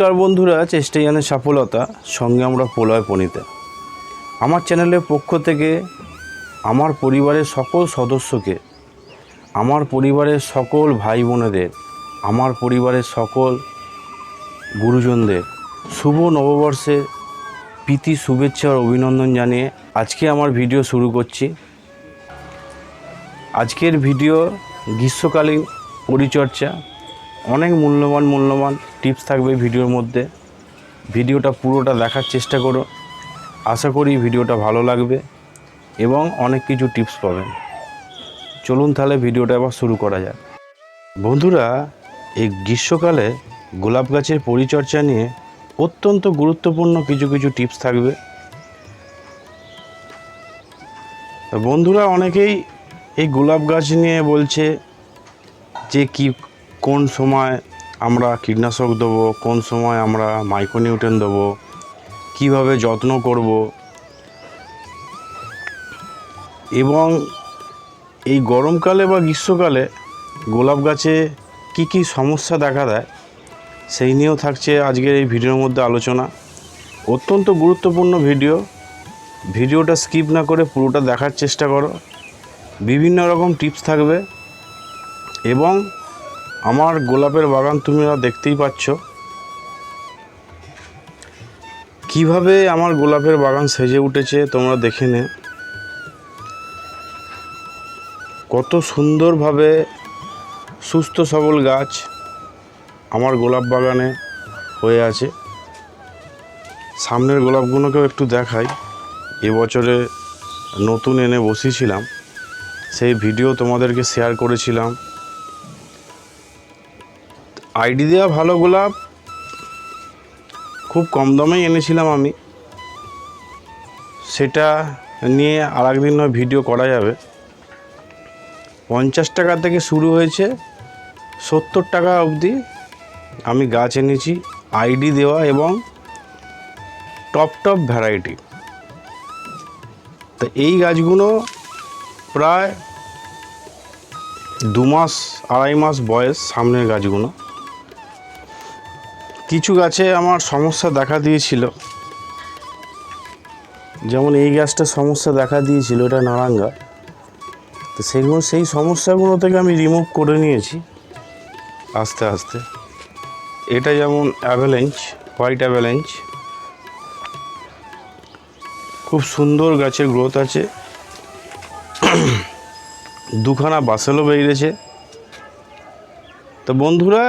নমস্কার বন্ধুরা, চেষ্টাই জানে সফলতা, সঙ্গে আমরা প্রলয় পণিতে আমার চ্যানেলের পক্ষ থেকে আমার পরিবারের সকল সদস্যকে, আমার পরিবারের সকল ভাই বোনেদের আমার পরিবারের সকল গুরুজনদের শুভ নববর্ষের প্রীতি, শুভেচ্ছা আর অভিনন্দন জানিয়ে আজকে আমার ভিডিও শুরু করছি। আজকের ভিডিও গ্রীষ্মকালীন পরিচর্যা, অনেক মূল্যবান মূল্যবান টিপস থাকবে ভিডিওর মধ্যে। ভিডিওটা পুরোটা দেখার চেষ্টা করো। আশা করি ভিডিওটা ভালো লাগবে এবং অনেক কিছু টিপস পাবেন। চলুন তাহলে ভিডিওটা আবার শুরু করা যাক। বন্ধুরা, এই গ্রীষ্মকালে গোলাপ গাছের পরিচর্যা নিয়ে অত্যন্ত গুরুত্বপূর্ণ কিছু কিছু টিপস থাকবে। বন্ধুরা, অনেকেই এই গোলাপ গাছ নিয়ে বলছে যে কি, কোন সময় আমরা কীটনাশক দেবো, কোন সময় আমরা মাইক্রোনিউট্রেন দেবো, কীভাবে যত্ন করব, এবং এই গরমকালে বা গ্রীষ্মকালে গোলাপ গাছে কি কি সমস্যা দেখা দেয়, সেই নিয়েও থাকছে আজকের এই ভিডিওর মধ্যে আলোচনা। অত্যন্ত গুরুত্বপূর্ণ ভিডিও। ভিডিওটা স্কিপ না করে পুরোটা দেখার চেষ্টা করো। বিভিন্ন রকম টিপস থাকবে এবং আমার গোলাপের বাগান তোমরা দেখতেই পাচ্ছ। কীভাবে আমার গোলাপের বাগান সেজে উঠেছে তোমরা দেখে নে। কত সুন্দরভাবে সুস্থ সবল গাছ আমার গোলাপ বাগানে হয়ে আছে। সামনের গোলাপগুলোকেও একটু দেখাই। এবছরে নতুন এনে বসিয়েছিলাম। সেই ভিডিও তোমাদেরকে শেয়ার করেছিলাম। আইডি দেওয়া ভালো গোলাপ। খুব কম দামেই এনেছিলাম আমি। সেটা নিয়ে আর একদিন নয় ভিডিও করা যাবে। পঞ্চাশ টাকা থেকে শুরু হয়েছে। সত্তর টাকা অবধি আমি গাছ এনেছি, আইডি দেওয়া এবং টপ টপ ভ্যারাইটি। তো এই গাছগুলো প্রায় দু মাস, আড়াই মাস বয়স সামনের গাছগুলো। কিছু গাছে আমার সমস্যা দেখা দিয়েছিল। যেমন এই গাছটা সমস্যা দেখা দিয়েছিল, এটা নারাঙ্গা তো সেগুলো সেই সমস্যাগুলো থেকে আমি রিমুভ করে নিয়েছি, আস্তে আস্তে। এটা যেমন অ্যাভেলেঞ্চ হোয়াইট অ্যাভেলেঞ্চ খুব সুন্দর গাছের গ্রোথ আছে। দুখানা বাসেলও বেরিয়েছে। তো বন্ধুরা,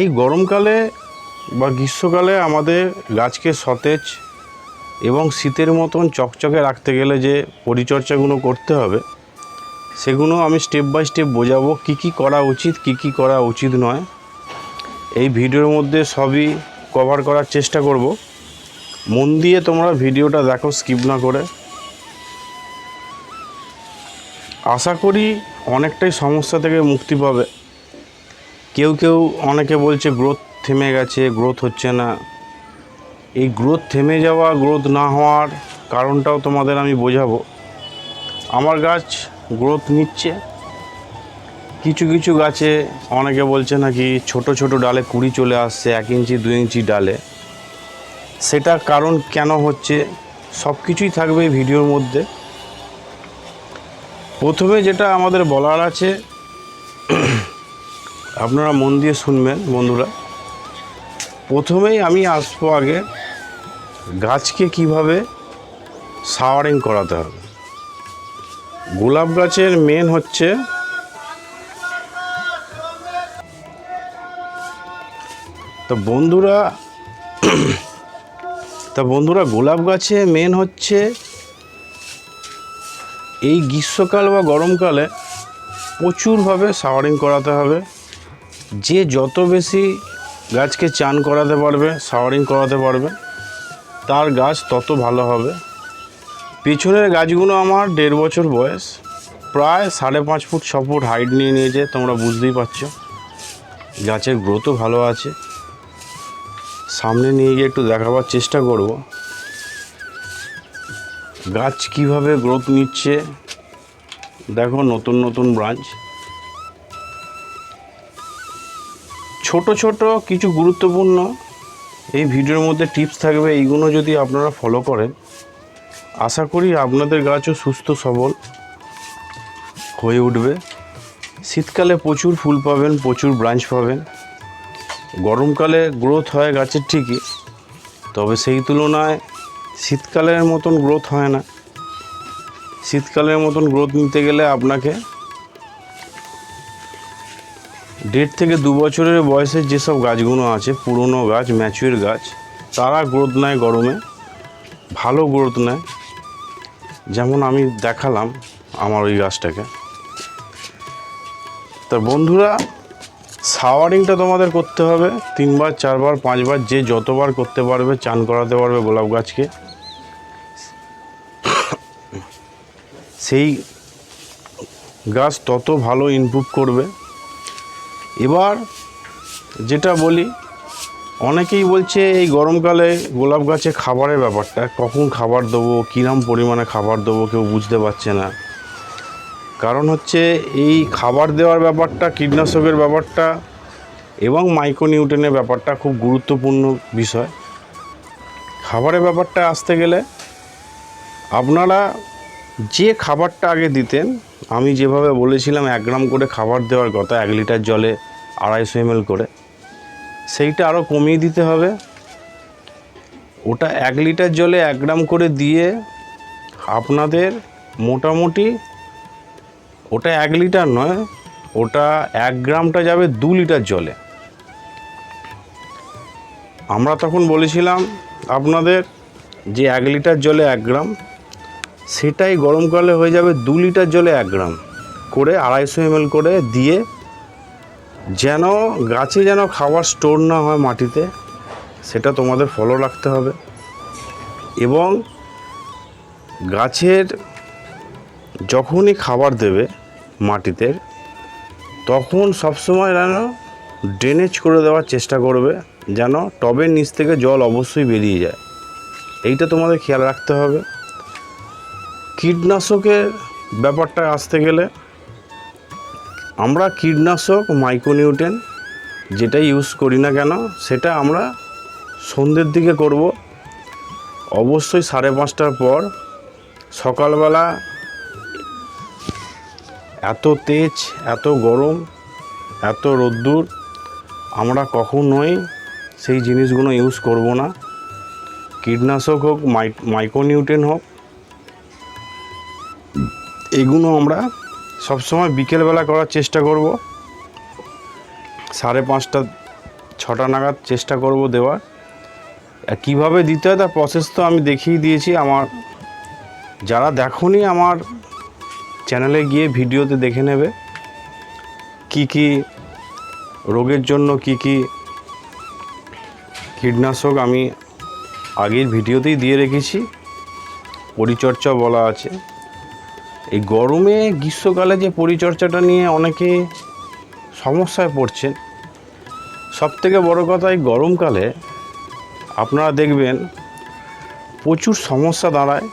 এই গরমকালে বা গ্রীষ্মকালে আমাদের গাছকে সতেজ এবং শীতের মতন চকচকে রাখতে গেলে যে পরিচর্যাগুলো করতে হবে, সেগুলো আমি স্টেপ বাই স্টেপ বোঝাবো কী কী করা উচিত, কী কী করা উচিত নয়। এই ভিডিওর মধ্যে সবই কভার করার চেষ্টা করব। মন দিয়ে তোমরা ভিডিওটা দেখো স্কিপ না করে। আশা করি অনেকটাই সমস্যা থেকে মুক্তি পাবে। কেউ কেউ অনেকে বলছে গ্রোথ থেমে গেছে গ্রোথ হচ্ছে না। এই গ্রোথ থেমে যাওয়া গ্রোথ না হওয়ার কারণটাও তোমাদের আমি বোঝাবো। আমার গাছ গ্রোথ নিচ্ছে। কিছু কিছু গাছে অনেকে বলছে নাকি ছোট ছোট ডালে কুড়ি চলে আসছে, এক ইঞ্চি দু ইঞ্চি ডালে। সেটা কারণ কেন হচ্ছে? সব কিছুই থাকবে ভিডিওর মধ্যে। প্রথমে যেটা আমাদের বলার আছে, আপনারা মন দিয়ে শুনবেন বন্ধুরা। প্রথমেই আমি আসব আগে গাছকে কীভাবে সাওয়ারিং করাতে হবে। গোলাপ গাছের মেন হচ্ছে তো বন্ধুরা, তা বন্ধুরা গোলাপ গাছে মেন হচ্ছে এই গ্রীষ্মকাল বা গরমকালে প্রচুরভাবে সাওয়ারিং করাতে হবে। যে যত বেশি গাছকে চান করাতে পারবে, সাওয়ারিং করাতে পারবে। তার গাছ তত ভালো হবে। পিছনের গাছগুলো আমার দেড় বছর বয়স। প্রায় সাড়ে পাঁচ ফুট, ছ ফুট হাইট নিয়ে নিয়েছে, তোমরা বুঝতেই পারছ। গাছের গ্রোথও ভালো আছে। সামনে নিয়ে গিয়ে একটু দেখাবার চেষ্টা করব। গাছ কীভাবে গ্রোথ নিচ্ছে? দেখো নতুন নতুন ব্রাঞ্চ ছোট ছোট, কিছু গুরুত্বপূর্ণ এই ভিডিওর মধ্যে টিপস থাকবে, এইগুলো যদি আপনারা ফলো করেন, আশা করি আপনাদের গাছও সুস্থ, সবল হয়ে উঠবে। শীতকালে প্রচুর ফুল পাবেন, প্রচুর ব্রাঞ্চ পাবেন। গরমকালে গ্রোথ হয় গাছের ঠিকই, তবে সেই তুলনায় শীতকালের মতন গ্রোথ হয় না। শীতকালের মতন গ্রোথ নিতে গেলে আপনাকে দেড় থেকে দু বছরের বয়সের যেসব গাছগুলো আছে, পুরনো গাছ ম্যাচুয়ার গাছ, তারা গ্রোথ নেয় গরমে, ভালো গ্রোথ নেয়। যেমন আমি দেখালাম আমার ওই গাছটাকে। তা বন্ধুরা শাওয়ারিংটা তোমাদের করতে হবে, তিনবার, চারবার, পাঁচবার, যে যতবার করতে পারবে, চান করাতে পারবে গোলাপ গাছকে। সেই গাছ তত ভালো ইমপ্রুভ করবে। এবার যেটা বলি, অনেকেই বলছে এই গরমকালে গোলাপ গাছে খাবারের ব্যাপারটা, কখন খাবার দেবো, কিরম পরিমাণে খাবার দেবো কেউ বুঝতে পারছে না। কারণ হচ্ছে এই খাবার দেওয়ার ব্যাপারটা, কীটনাশকের ব্যাপারটা এবং মাইক্রোনিউট্রেনের ব্যাপারটা খুব গুরুত্বপূর্ণ বিষয়। খাবারের ব্যাপারটা আসতে গেলে আপনারা যে খাবারটা আগে দিতেন, আমি যেভাবে বলেছিলাম, এক গ্রাম করে খাবার দেওয়ার কথা, এক লিটার জলে আড়াইশো এমএল করে। সেইটা আরও কমিয়ে দিতে হবে। ওটা এক লিটার জলে এক গ্রাম করে দিয়ে আপনাদের মোটামুটি ওটা এক লিটার নয়, ওটা এক গ্রামটা যাবে দু লিটার জলে। আমরা তখন বলেছিলাম, আপনাদের যে এক লিটার জলে এক গ্রাম, সেটাই গরমকালে হয়ে যাবে দু লিটার জলে এক গ্রাম করে আড়াইশো এমএল করে দিয়ে যেন গাছে যেন খাবার স্টোর না হয় মাটিতে, সেটা তোমাদের ফলো রাখতে হবে। এবং গাছের যখনই খাবার দেবে মাটিতে, তখন সবসময় যেন ড্রেনেজ করে দেওয়ার চেষ্টা করবে, যেন টবের নিচ থেকে জল অবশ্যই বেরিয়ে যায়। এইটা তোমাদের খেয়াল রাখতে হবে। কীটনাশকের ব্যাপারটা আসতে গেলে আমরা কীটনাশক মাইক্রোনিউট্রেন যেটা ইউজ করি না কেন, সেটা আমরা সন্ধ্যের দিকে করব। অবশ্যই সাড়ে পাঁচটার পর সকালবেলা এত তেজ, এত গরম, এত রোদ্দুর, আমরা কখনোই সেই জিনিসগুলো ইউজ করব না। কীটনাশক হোক, মাই, মাইক্রোনিউট্রেন হোক, এগুলো আমরা সবসময় বিকেলবেলা করার চেষ্টা করব। সাড়ে পাঁচটা, ছটা নাগাদ চেষ্টা করব দেওয়ার। আর কীভাবে দিতে হয় তার প্রসেস তো আমি দেখিয়ে দিয়েছি। আমার, যারা দেখনি আমার চ্যানেলে গিয়ে ভিডিওতে দেখে নেবে। কি কি রোগের জন্য কি কি কীটনাশক আমি আগের ভিডিওতেই দিয়ে রেখেছি। পরিচর্যা বলা আছে। এই গরমে গ্রীষ্মকালে যে পরিচর্যাটা নিয়ে অনেকে সমস্যায় পড়ছেন সব থেকে বড়ো কথা এই গরমকালে আপনারা দেখবেন প্রচুর সমস্যা দাঁড়ায়,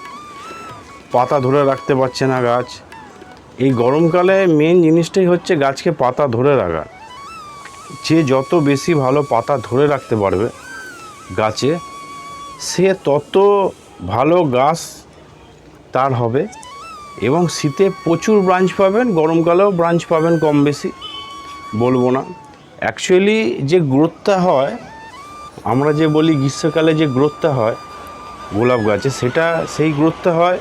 পাতা ধরে রাখতে পারছে না গাছ। এই গরমকালে মেন জিনিসটাই হচ্ছে গাছকে পাতা ধরে রাখা। যে যত বেশি ভালো পাতা ধরে রাখতে পারবে গাছে, সে তত ভালো গাছ তার হবে। এবং শীতে প্রচুর ব্রাঞ্চ পাবেন, গরমকালেও ব্রাঞ্চ পাবেন কম বেশি, বলব না। অ্যাকচুয়ালি যে গ্রোথটা হয়, আমরা যে বলি গ্রীষ্মকালে যে গ্রোথটা হয়, গোলাপ গাছে, সেটা সেই গ্রোথটা হয়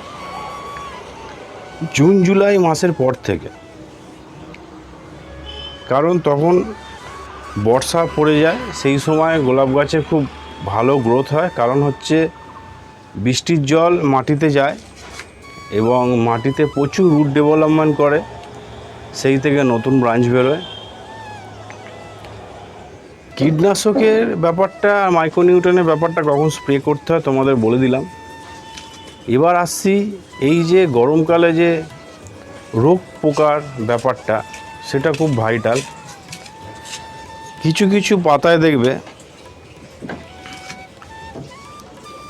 জুন, জুলাই মাসের পর থেকে। কারণ তখন বর্ষা পড়ে যায়, সেই সময় গোলাপ গাছে খুব ভালো গ্রোথ হয়, কারণ হচ্ছে বৃষ্টির জল মাটিতে যায় এবং মাটিতে প্রচুর রুট ডেভেলপমেন্ট করে, সেই থেকে নতুন ব্রাঞ্চ বেরোয়। কীটনাশকের ব্যাপারটা মাইক্রোনিউট্রনের ব্যাপারটা কখন স্প্রে করতে হয় তোমাদের বলে দিলাম। এবার আসছি এই যে গরমকালে যে রোগ পোকার ব্যাপারটা, সেটা খুব ভাইটাল কিছু কিছু পাতায় দেখবে,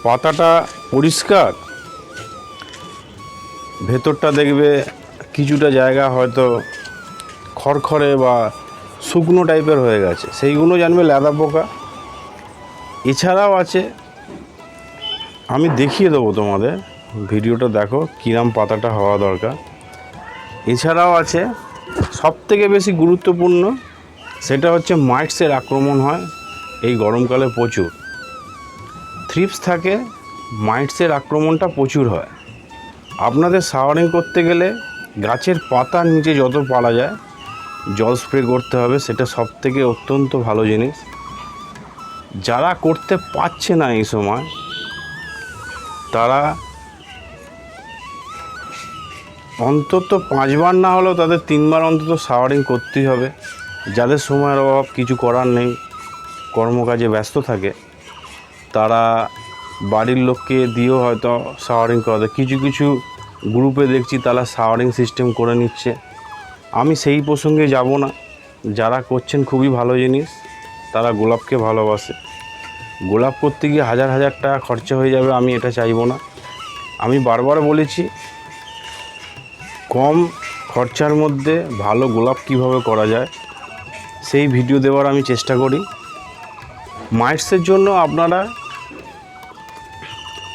পাতাটা পরিষ্কার ভেতরটা দেখবে কিছুটা জায়গা হয়তো খড়খড়ে বা শুকনো টাইপের হয়ে গেছে। সেইগুলো জানবে লেদা পোকা। এছাড়াও আছে, আমি দেখিয়ে দেবো তোমাদের, ভিডিওটা দেখো কিরাম পাতাটা হওয়া দরকার। এছাড়াও আছে সব থেকে বেশি গুরুত্বপূর্ণ সেটা হচ্ছে মাইটসের আক্রমণ হয়, এই গরমকালে প্রচুর। থ্রিপস থাকে মাইটসের আক্রমণটা প্রচুর হয়। আপনাদের সাওয়ারিং করতে গেলে গাছের পাতার নিচে যত পারা যায়, জল স্প্রে করতে হবে, সেটা সব থেকে অত্যন্ত ভালো জিনিস। যারা করতে পারছে না এই সময়, তারা অন্তত পাঁচবার না হলেও তাদের তিনবার অন্তত সাওয়ারিং করতেই হবে। যাদের সময়ের অভাব, কিছু করার নেই, কর্মকাজে ব্যস্ত থাকে, তারা বাড়ির লোককে দিয়েও হয়তো সাওয়ারিং করাতে কিছু কিছু গ্রুপে দেখছি তারা সাওয়ারিং সিস্টেম করে নিচ্ছে। আমি সেই প্রসঙ্গে যাব না। যারা করছেন খুবই ভালো জিনিস, তারা গোলাপকে ভালোবাসে। গোলাপ করতে গিয়ে হাজার হাজার টাকা খরচা হয়ে যাবে, আমি এটা চাইব না। আমি বারবার বলেছি, কম খরচার মধ্যে ভালো গোলাপ কীভাবে করা যায়, সেই ভিডিও দেওয়ার আমি চেষ্টা করি। মাইটসের জন্য আপনারা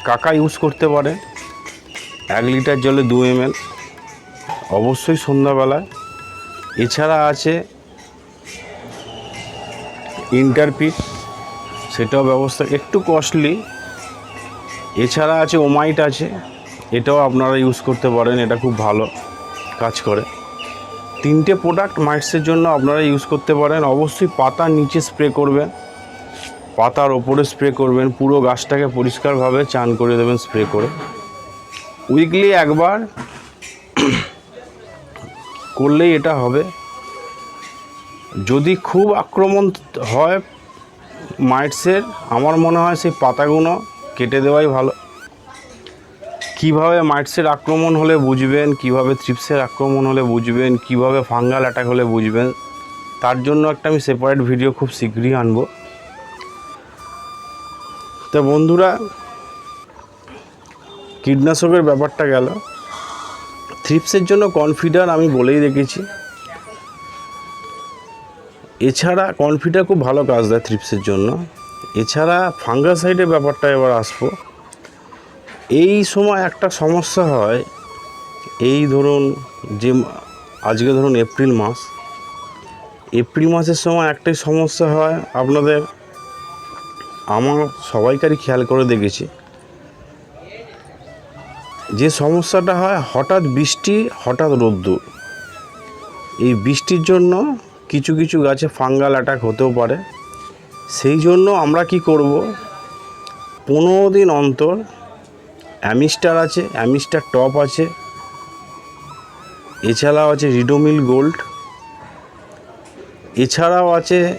কাকা ইউজ করতে পারে। এক লিটার জলে দু এম এল অবশ্যই সন্ধ্যাবেলায়। এছাড়া আছে ইন্টারপিট সেটাও ব্যবস্থা একটু কস্টলি এছাড়া আছে ওমাইট আছে। এটাও আপনারা ইউজ করতে পারেন, এটা খুব ভালো কাজ করে। তিনটে প্রোডাক্ট মাইটসের জন্য আপনারা ইউজ করতে পারেন। অবশ্যই পাতা নিচে স্প্রে করবেন। পাতার ওপরে স্প্রে করবেন, পুরো গাছটাকে পরিষ্কারভাবে চান করে দেবেন স্প্রে করে। উইকলি একবার করলেই এটা হবে। যদি খুব আক্রমণ হয় মাইটসের আমার মনে হয় সেই পাতাগুলো কেটে দেওয়াই ভালো। কীভাবে মাইটসের আক্রমণ হলে বুঝবেন, কীভাবে থ্রিপসের আক্রমণ হলে বুঝবেন, কীভাবে ফাঙ্গাল অ্যাটাক হলে বুঝবেন, তার জন্য একটা আমি সেপারেট ভিডিও খুব শীঘ্রই আনব। তা বন্ধুরা, কীটনাশকের ব্যাপারটা গেল। থ্রিপসের জন্য কনফিডার আমি বলেই রেখেছি। এছাড়া কনফিডার খুব ভালো কাজ দেয় থ্রিপসের জন্য। এছাড়া ফাঙ্গাসাইডের ব্যাপারটা এবার আসব। এই সময় একটা সমস্যা হয়, এই ধরুন যে আজকে ধরুন এপ্রিল মাস। এপ্রিল মাসের সময় একটাই সমস্যা হয় আপনাদের আমার সবাইকারই খেয়াল করে দেখেছি। যে সমস্যাটা হয়, হঠাৎ বৃষ্টি, হঠাৎ রোদ্দুর। এই বৃষ্টির জন্য কিছু কিছু গাছে ফাঙ্গাল অ্যাটাক হতেও পারে। সেই জন্য আমরা কি করব? পনেরো দিন অন্তর অ্যামিস্টার আছে, অ্যামিস্টার টপ আছে, এছাড়াও আছে রিডোমিল গোল্ড, এছাড়াও আছে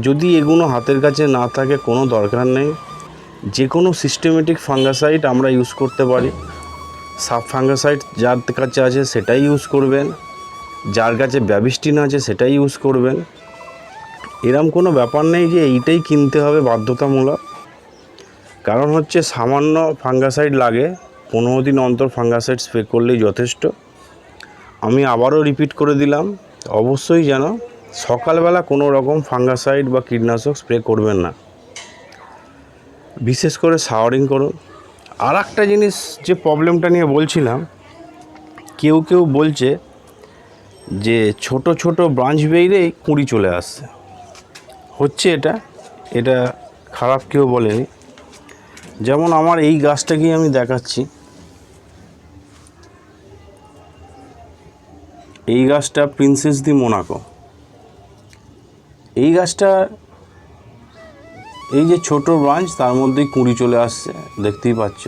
যদি এগুলো হাতের কাছে না থাকে, কোনো দরকার নেই। যে কোনো সিস্টেমেটিক ফাঙ্গাসাইড আমরা ইউজ করতে পারি। সাব ফাঙ্গাসাইড যার কাছে আছে সেটাই ইউজ করবেন। যার কাছে ব্যাবিস্টিন আছে সেটাই ইউজ করবেন। এরম কোনো ব্যাপার নেই যে এইটাই কিনতে হবে বাধ্যতামূলক। কারণ হচ্ছে সামান্য ফাঙ্গাসাইড লাগে, পনেরো দিন অন্তর ফাঙ্গাসাইড স্প্রে করলেই যথেষ্ট। আমি আবারও রিপিট করে দিলাম, অবশ্যই যেন সকালবেলা কোনো রকম ফাঙ্গাসাইড বা কীটনাশক স্প্রে করবেন না। বিশেষ করে শাওয়ারিং করুন। আর একটা জিনিস যে প্রবলেমটা নিয়ে বলছিলাম, কেউ কেউ বলছে যে ছোট ছোট ব্রাঞ্চ বেরিয়ে কুঁড়ি চলে আসছে। হচ্ছে এটা এটা খারাপ কেউ বলেনি। যেমন আমার এই গাছটাকেই আমি দেখাচ্ছি। এই গাছটা প্রিন্সেস দি মোনাকো এই গাছটা, এই যে ছোট ব্রাঞ্চ তার মধ্যেই কুঁড়ি চলে আসছে, দেখতেই পাচ্ছ।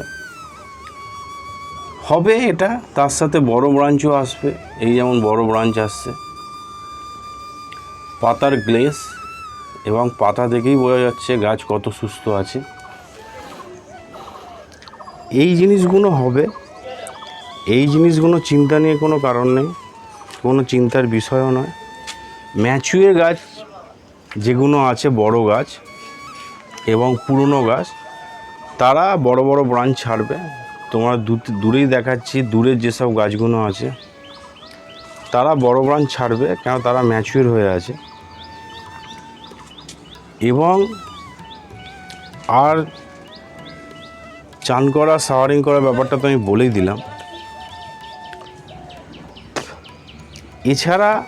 হবে এটা, তার সাথে বড় ব্রাঞ্চও আসবে, এই যেমন বড় ব্রাঞ্চ আসছে। পাতার গ্লেস এবং পাতা দেখেই বোঝা যাচ্ছে গাছ কত সুস্থ আছে। এই জিনিসগুলো হবে, এই জিনিসগুলো চিন্তা নিয়ে কোনো কারণ নেই, কোনো চিন্তার বিষয়ও নয়। ম্যাচুয়ে গাছ যেগুলো আছে বড় গাছ এবং পুরনো গাছ, তারা বড় বড় ব্রাঞ্চ ছাড়বে। তোমরা দূর- দূরেই দেখাচ্ছি দূরের যেসব গাছগুলো আছে, তারা বড় ব্রাঞ্চ ছাড়বে কেন তারা ম্যাচুয়ার হয়ে আছে। এবং আর চান করা শাওয়ারিং করার ব্যাপারটা তো আমি বলেই দিলাম। এছাড়া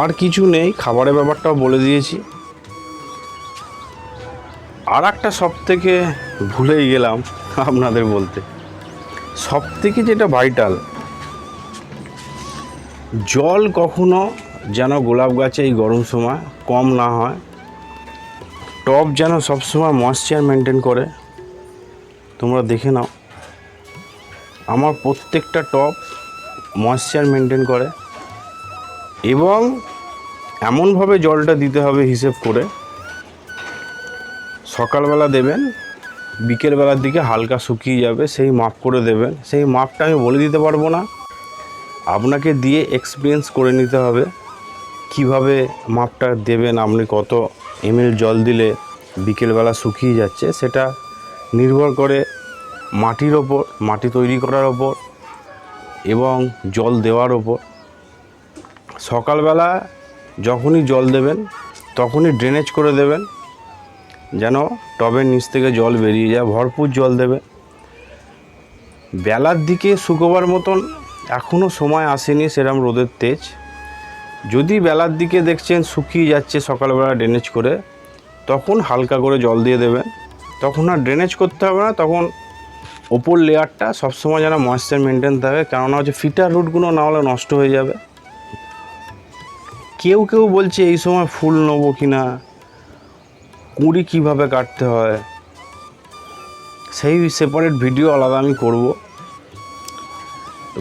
আর কিছু নেই, খাবারের ব্যাপারটাও বলে দিয়েছি। আর একটা সব থেকে ভুলেই গেলাম আপনাদের বলতে। সব থেকে যেটা ভাইটাল জল কখনো যেন গোলাপ গাছে এই গরম সময় কম না হয়। টব যেন সবসময় ময়েশ্চার মেনটেন করে। তোমরা দেখে নাও, আমার প্রত্যেকটা টব ময়েশ্চার মেনটেন করে। এবং এমনভাবে জলটা দিতে হবে হিসেব করে। সকালবেলা দেবেন, বিকেলবেলার দিকে হালকা শুকিয়ে যাবে, সেই মাপ করে দেবেন। সেই মাপটা আমি বলে দিতে পারব না। আপনাকে দিয়ে এক্সপিরিয়েন্স করে নিতে হবে কীভাবে মাপটা দেবেন, আপনি কত এমএল জল দিলে বিকেলবেলা শুকিয়ে যাচ্ছে, সেটা নির্ভর করে মাটির ওপর, মাটি তৈরি করার ওপর এবং জল দেওয়ার ওপর। সকালবেলা যখনই জল দেবেন, তখনই ড্রেনেজ করে দেবেন, যেন টবের নিচ থেকে জল বেরিয়ে যায়, ভরপুর জল দেবে। বেলার দিকে শুকোবার মতন এখনও সময় আসেনি সেরম রোদের তেজ। যদি বেলার দিকে দেখছেন শুকিয়ে যাচ্ছে সকালবেলা ড্রেনেজ করে, তখন হালকা করে জল দিয়ে দেবেন। তখন আর ড্রেনেজ করতে হবে না, তখন ওপর লেয়ারটা সবসময় যেন ময়েশ্চার মেনটেন থাকে, কেননা হচ্ছে ফিটার রুটগুলো না হলে নষ্ট হয়ে যাবে। কেউ কেউ বলছে, এই সময় ফুল নেব কি না কুঁড়ি কীভাবে কাটতে হয়? সেই সেপারেট ভিডিও আলাদা আমি করব।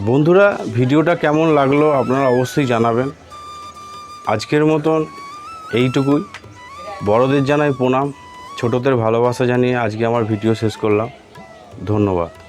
বন্ধুরা ভিডিওটা কেমন লাগল আপনারা অবশ্যই জানাবেন। আজকের মতন এইটুকুই। বড়দের জানাই প্রণাম। ছোটদের ভালোবাসা জানিয়ে আজকে আমার ভিডিও শেষ করলাম। ধন্যবাদ।